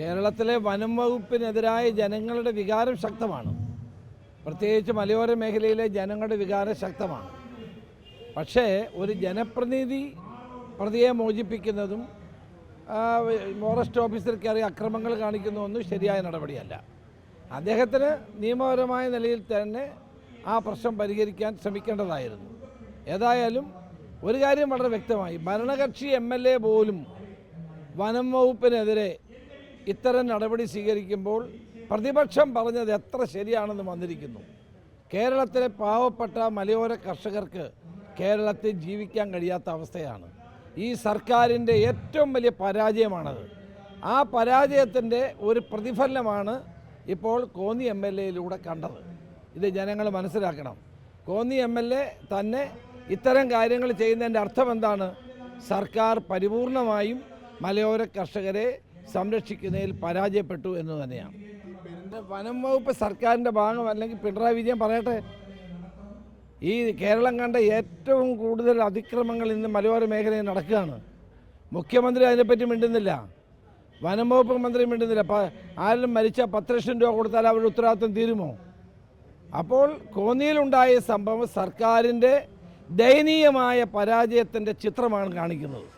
കേരളത്തിലെ വനം വകുപ്പിനെതിരായ ജനങ്ങളുടെ വികാരം ശക്തമാണ്. പ്രത്യേകിച്ച് മലയോര മേഖലയിലെ ജനങ്ങളുടെ വികാരം ശക്തമാണ്. പക്ഷേ ഒരു ജനപ്രതിനിധി പ്രതിയെ മോചിപ്പിക്കുന്നതും ഫോറസ്റ്റ് ഓഫീസർ കയറി അക്രമങ്ങൾ കാണിക്കുന്നതൊന്നും ശരിയായ നടപടിയല്ല. അദ്ദേഹത്തിന് നിയമപരമായ നിലയിൽ തന്നെ ആ പ്രശ്നം പരിഹരിക്കാൻ ശ്രമിക്കേണ്ടതായിരുന്നു. ഏതായാലും ഒരു കാര്യം വളരെ വ്യക്തമായി ഭരണകക്ഷി എം എൽ എ പോലും വനം വകുപ്പിനെതിരെ ഇത്തരം നടപടി സ്വീകരിക്കുമ്പോൾ പ്രതിപക്ഷം പറഞ്ഞത് എത്ര ശരിയാണെന്ന് വന്നിരിക്കുന്നു. കേരളത്തിലെ പാവപ്പെട്ട മലയോര കർഷകർക്ക് കേരളത്തിൽ ജീവിക്കാൻ കഴിയാത്ത അവസ്ഥയാണ്. ഈ സർക്കാരിന്റെ ഏറ്റവും വലിയ പരാജയമാണത്. ആ പരാജയത്തിന്റെ ഒരു പ്രതിഫലനമാണ് ഇപ്പോൾ കോന്നി എം എൽ എയിലൂടെ കണ്ടത്. ഇത് ജനങ്ങൾ മനസ്സിലാക്കണം. കോന്നി എം എൽ എ തന്നെ ഇത്തരം കാര്യങ്ങൾ ചെയ്യുന്നതിന്റെ അർത്ഥം എന്താണ്? സർക്കാർ പരിപൂർണമായും മലയോര കർഷകരെ സംരക്ഷിക്കുന്നതിൽ പരാജയപ്പെട്ടു എന്ന് തന്നെയാണ്. വനം വകുപ്പ് സർക്കാരിന്റെ ഭാഗം അല്ലെങ്കിൽ പിണറായി വിജയൻ പറയട്ടെ ഈ കേരളം കണ്ട ഏറ്റവും കൂടുതൽ അതിക്രമങ്ങൾ ഇന്ന് മലയോര മേഖലയിൽ നടക്കുകയാണ്. മുഖ്യമന്ത്രി അതിനെപ്പറ്റി മിണ്ടുന്നില്ല. വനം വകുപ്പ് മന്ത്രി മിണ്ടുന്നില്ല. അപ്പം ആരെങ്കിലും മരിച്ച പത്ത് ലക്ഷം രൂപ കൊടുത്താൽ അവരുടെ ഉത്തരവാദിത്വം തീരുമോ? അപ്പോൾ കോന്നിയിലുണ്ടായ സംഭവം സർക്കാരിന്റെ ദയനീയമായ പരാജയത്തിന്റെ ചിത്രമാണ് കാണിക്കുന്നത്.